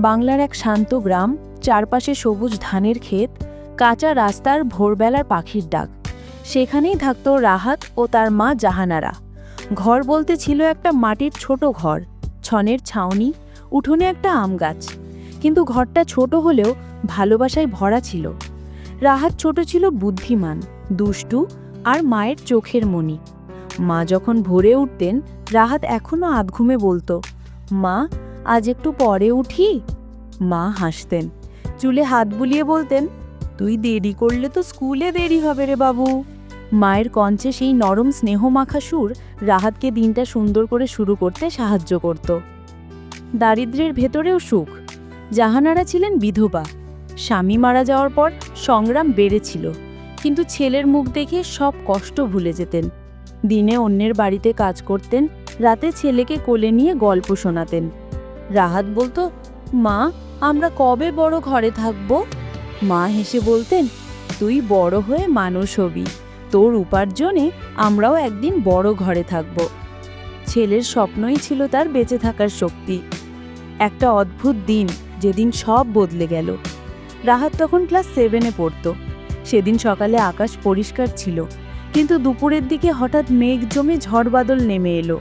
বাংলার এক শান্ত গ্রাম, চারপাশে সবুজ ধানের ক্ষেত, কাঁচা রাস্তার ভোরবেলার পাখির ডাক। সেখানেই থাকত রাহাত ও তার মা জাহানারা। ঘর বলতে ছিল একটা মাটির ছোট ঘর, ছনের ছাউনি, উঠোনে একটা আম গাছ। কিন্তু ঘরটা ছোট হলেও ভালোবাসায় ভরা ছিল। রাহাত ছোট ছিল বুদ্ধিমান, দুষ্টু আর মায়ের চোখের মণি। মা যখন ভোরে উঠতেন, রাহাত এখনও আধঘুমে বলতো, মা আজ একটু পরে উঠি। মা হাসতেন। চুলে হাত বুলিয়ে বলতেন, তুই দেরি করলে তো স্কুলে দেরি হবে রে বাবু। মায়ের কঞ্চে সেই নরম স্নেহ মাখা সুর রাহাতকে দিনটা সুন্দর করে শুরু করতে সাহায্য করত। দারিদ্র্যের ভেতরেও সুখ। জাহানারা ছিলেন বিধবা। স্বামী মারা যাওয়ার পর সংগ্রাম বেড়েছিল। কিন্তু ছেলের মুখ দেখে সব কষ্ট ভুলে যেতেন। দিনে অন্যের বাড়িতে কাজ করতেন, রাতে ছেলেকে কোলে নিয়ে গল্প শোনাতেন। রাহাত বলতো, মা, আমরা কবে বড় ঘরে থাকব? মা হেসে বলতেন, তুই বড় হয়ে মানুষ হবি। তোর উপার্জনে আমরাও একদিন বড় ঘরে থাকব। ছেলের স্বপ্নই ছিল তার বেঁচে থাকার শক্তি। একটা অদ্ভুত দিন, যেদিন সব বদলে গেল। রাহাত তখন ক্লাস সেভেনে পড়তো। সেদিন সকালে আকাশ পরিষ্কার ছিল, কিন্তু দুপুরের দিকে হঠাৎ মেঘ জমে ঝড় বাদল নেমে এলো।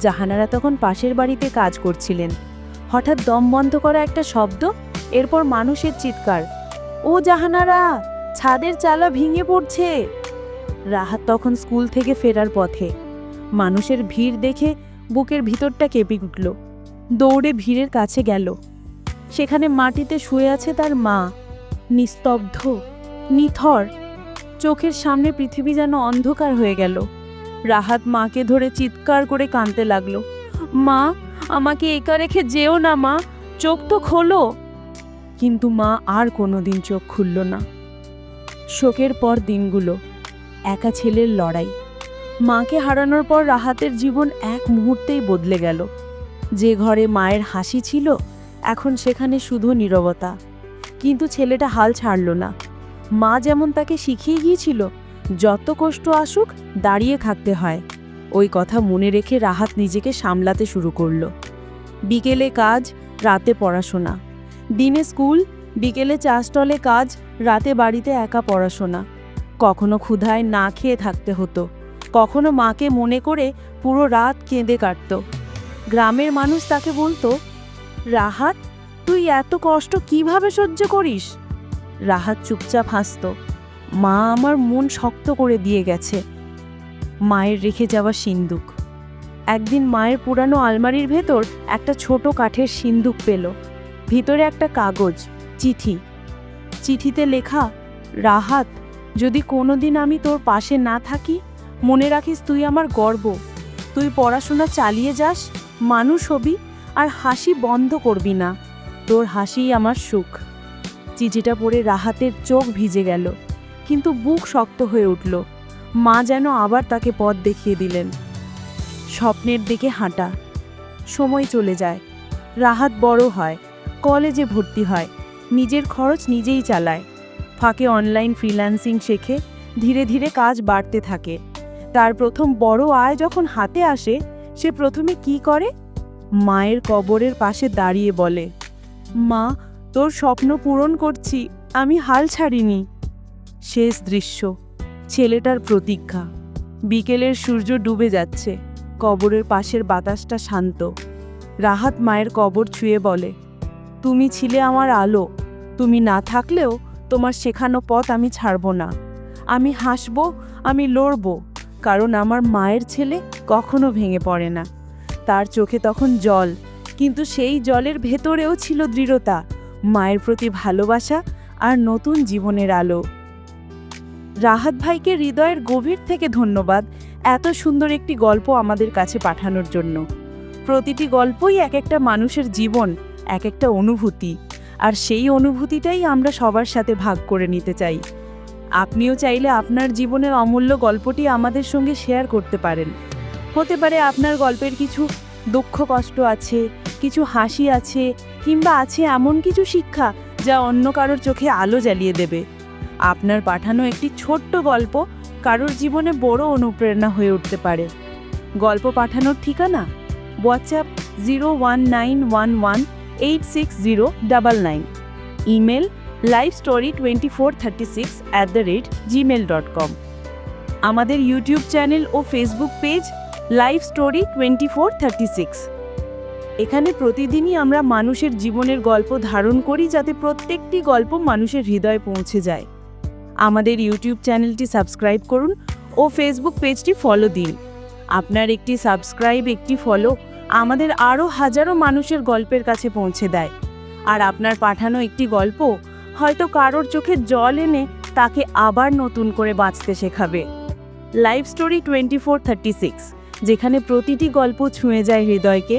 জাহানারা তখন পাশের বাড়িতে কাজ করছিলেন। হঠাৎ দম বন্ধ করা একটা শব্দ, এরপর মানুষের চিৎকার। ও জাহানারা, ছাদের চালা ভেঙে পড়ছে! রাহাত তখন স্কুল থেকে ফেরার পথে। মানুষের ভিড় দেখে বুকের ভিতরটা কেঁপে উঠল। দৌড়ে ভিড়ের কাছে গেল। সেখানে মাটিতে শুয়ে আছে তার মা। নিস্তব্ধ, নিথর। চোখের সামনে পৃথিবী যেন অন্ধকার হয়ে গেল। রাহাত মাকে ধরে চিৎকার করে কাঁদতে লাগল। মা আমাকে একা রেখে যেও না, মা। চোখ তো খোলো। কিন্তু মা আর কোনো দিন চোখ খুলল না। শোকের পর দিনগুলো, একা ছেলের লড়াই। মাকে হারানোর পর রাহাতের জীবন এক মুহূর্তেই বদলে গেল। যে ঘরে মায়ের হাসি ছিল, এখন সেখানে শুধু নীরবতা। কিন্তু ছেলেটা হাল ছাড়ল না। মা যেমন তাকে শিখিয়ে গিয়েছিল, যত কষ্ট আসুক, দাঁড়িয়ে থাকতে হয়। ওই কথা মনে রেখে রাহাত নিজেকে সামলাতে শুরু করল। বিকেলে কাজ, রাতে পড়াশোনা। দিনে স্কুল, বিকেলে চা স্টলে কাজ, রাতে বাড়িতে একা পড়াশোনা। কখনো ক্ষুধায় না খেয়ে থাকতে হতো। কখনো মাকে মনে করে পুরো রাত কেঁদে কাটত। গ্রামের মানুষ তাকে বলতো, রাহাত, তুই এত কষ্ট কীভাবে সহ্য করিস? রাহাত চুপচাপ হাসত, মা, আমার মন শক্ত করে দিয়ে গেছে। মায়ের রেখে যাওয়া সিন্দুক। একদিন মায়ের পুরানো আলমারির ভেতর একটা ছোট কাঠের সিন্দুক পেল। ভিতরে একটা কাগজ, চিঠি। চিঠিতে লেখা, রাহাত, যদি কোনোদিন আমি তোর পাশে না থাকি, মনে রাখিস তুই আমার গর্ব। তুই পড়াশোনা চালিয়ে যাস, মানুষ হবি, আর হাসি বন্ধ করবি না। তোর হাসিই আমার সুখ। চিঠিটা পড়ে রাহাতের চোখ ভিজে গেল, কিন্তু বুক শক্ত হয়ে উঠল। মা যেন আবার তাকে পথ দেখিয়ে দিলেন। স্বপ্নের দিকে হাঁটা। সময় চলে যায়। রাহাত বড় হয়। কলেজে ভর্তি হয়। নিজের খরচ নিজেই চালায়। ফাঁকে অনলাইন ফ্রিল্যান্সিং শেখে। ধীরে ধীরে কাজ বাড়তে থাকে। তার প্রথম বড় আয় যখন হাতে আসে, সে প্রথমে কি করে? মায়ের কবরের পাশে দাঁড়িয়ে বলে, মা, তোর স্বপ্ন পূরণ করছি। আমি হাল ছাড়িনি। শেষ দৃশ্য। ছেলেটার প্রতীক্ষা। বিকেলের সূর্য ডুবে যাচ্ছে, কবরের পাশের বাতাসটা শান্ত। রাহাত মায়ের কবর ছুঁয়ে বলে, তুমি ছিলে আমার আলো, তুমি না থাকলেও তোমার শেখানো পথ আমি ছাড়ব না। আমি হাসব, আমি লড়ব, কারণ আমার মায়ের ছেলে কখনো ভেঙে পড়ে না। তার চোখে তখন জল, কিন্তু সেই জলের ভেতরেও ছিল দৃঢ়তা, মায়ের প্রতি ভালোবাসা আর নতুন জীবনের আলো। রাহাত ভাইকে হৃদয়ের গভীর থেকে ধন্যবাদ এত সুন্দর একটি গল্প আমাদের কাছে পাঠানোর জন্য। প্রতিটি গল্পই এক একটা মানুষের জীবন, এক একটা অনুভূতি, আর সেই অনুভূতিটাই আমরা সবার সাথে ভাগ করে নিতে চাই। আপনিও চাইলে আপনার জীবনের অমূল্য গল্পটি আমাদের সঙ্গে শেয়ার করতে পারেন। হতে পারে আপনার গল্পের কিছু দুঃখ কষ্ট আছে, কিছু হাসি আছে, কিংবা আছে এমন কিছু শিক্ষা যা অন্য কারোর চোখে আলো জ্বালিয়ে দেবে। আপনার পাঠানো একটি ছোট্ট গল্প কারোর জীবনে বড় অনুপ্রেরণা হয়ে উঠতে পারে। গল্প পাঠানোর ঠিকানা? WhatsApp zero one nine one one eight six zero double nine email live story twenty four thirty six at the rate gmail dot com আমাদের ইউটিউব চ্যানেল ও Facebook page live story twenty four thirty six এখানে প্রতিদিনই আমরা মানুষের জীবনের গল্প ধারণ করি যাতে প্রত্যেকটি গল্প মানুষের হৃদয়ে পৌঁছে যায়। আমাদের ইউটিউব চ্যানেলটি সাবস্ক্রাইব করুন ও ফেসবুক পেজটি ফলো দিন। আপনার একটি সাবস্ক্রাইব একটি ফলো আমাদের আরও হাজারো মানুষের গল্পের কাছে পৌঁছে দেয়। আর আপনার পাঠানো একটি গল্প হয়তো কারোর চোখে জল এনে তাকে আবার নতুন করে বাঁচতে শেখাবে। Live story twenty four thirty six যেখানে প্রতিটি গল্প ছুঁয়ে যায় হৃদয়কে